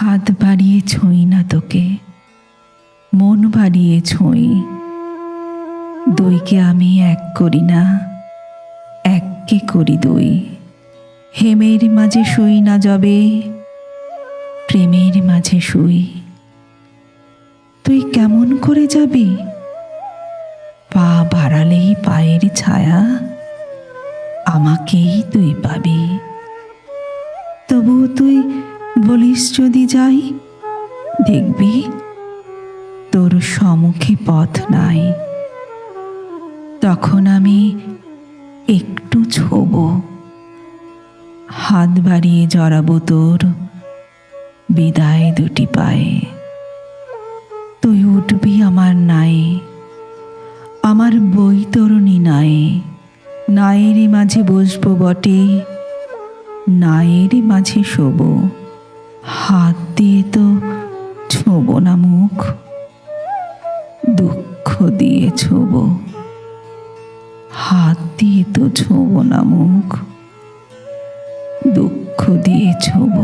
হাত বাড়িয়ে ছুঁই না তোকে, মন বাড়িয়ে ছুঁই। দইকে আমি এক করি না, এককে করি দই। হেমের মাঝে শুই না যবে, প্রেমের মাঝে শুই। তুই কেমন করে যাবি? পা বাড়ালেই পায়ের ছায়া, আমাকেই তুই পাবি। তবু তুই বলিস যদি যাই, দেখবি তোর সম্মুখে পথ নাই। তখন আমি একটু ছোব, হাত বাড়িয়ে জড়াবো তোর বিদায় দুটি পায়ে। তুই উঠবি আমার নাই, আমার বৈতরণী নাই নায়েরই মাঝে বসবো বটে নায়েরই মাঝে শোবো। হাত দিয়ে তো ছোব না মুখ, দুঃখ দিয়ে ছোব। হাত দিয়ে তো ছোব না মুখ, দুঃখ দিয়ে ছোব।